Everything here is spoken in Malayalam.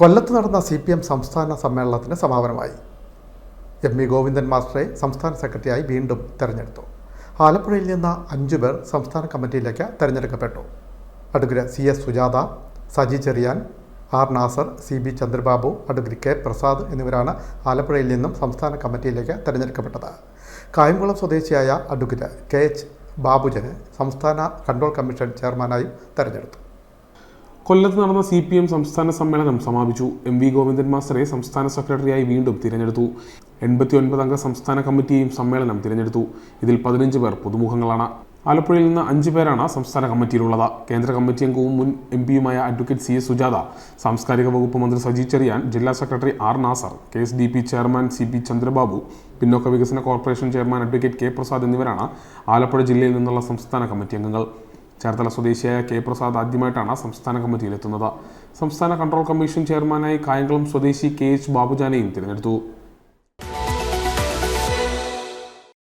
കൊല്ലത്ത് നടന്ന സി പി എം സംസ്ഥാന സമ്മേളനത്തിന് സമാപനമായി. എം വി ഗോവിന്ദൻ മാസ്റ്ററെ സംസ്ഥാന സെക്രട്ടറിയായി വീണ്ടും തെരഞ്ഞെടുത്തു. ആലപ്പുഴയിൽ നിന്ന് അഞ്ചു പേർ സംസ്ഥാന കമ്മിറ്റിയിലേക്ക് തെരഞ്ഞെടുക്കപ്പെട്ടു. Advocate C S Sujatha Saji Cheriyan R Nasar C B Chandrababu advocate K Prasad എന്നിവരാണ് ആലപ്പുഴയിൽ നിന്നും സംസ്ഥാന കമ്മിറ്റിയിലേക്ക് തെരഞ്ഞെടുക്കപ്പെട്ടത്. കായംകുളം സ്വദേശിയായ അഡ്വക്കേറ്റ് കെ എച്ച് ബാബുജന് സംസ്ഥാന കൺട്രോൾ കമ്മീഷൻ ചെയർമാനായും തെരഞ്ഞെടുത്തു. കൊല്ലത്ത് നടന്ന സി പി എം സംസ്ഥാന സമ്മേളനം സമാപിച്ചു. എം വി ഗോവിന്ദൻ മാസ്റ്ററെ സംസ്ഥാന സെക്രട്ടറിയായി വീണ്ടും തിരഞ്ഞെടുത്തു. എൺപത്തി ഒൻപത് അംഗ സംസ്ഥാന കമ്മിറ്റിയും സമ്മേളനം തിരഞ്ഞെടുത്തു. ഇതിൽ പതിനഞ്ച് പേർ പുതുമുഖങ്ങളാണ്. ആലപ്പുഴയിൽ നിന്ന് അഞ്ച് പേരാണ് സംസ്ഥാന കമ്മിറ്റിയിലുള്ളത്. കേന്ദ്ര കമ്മിറ്റി അംഗവും മുൻ എം പിയുമായ അഡ്വക്കേറ്റ് സി എസ് സുജാത സാംസ്കാരിക വകുപ്പ് മന്ത്രി സജി ചെറിയാൻ ജില്ലാ secretary R Nasar K S D P chairman C P Chandrababu പിന്നോക്ക വികസന corporation chairman advocate K Prasad എന്നിവരാണ് ആലപ്പുഴ ജില്ലയിൽ നിന്നുള്ള സംസ്ഥാന കമ്മിറ്റി അംഗങ്ങൾ. ചേർത്തല സ്വദേശിയായ കെ പ്രസാദ് ആദ്യമായിട്ടാണ് സംസ്ഥാന കമ്മിറ്റിയിലെത്തുന്നത് സംസ്ഥാന കൺട്രോൾ കമ്മീഷൻ ചെയർമാനായി കായംകുളം സ്വദേശി കെ എച്ച് ബാബുജാനെയും തിരഞ്ഞെടുത്തു.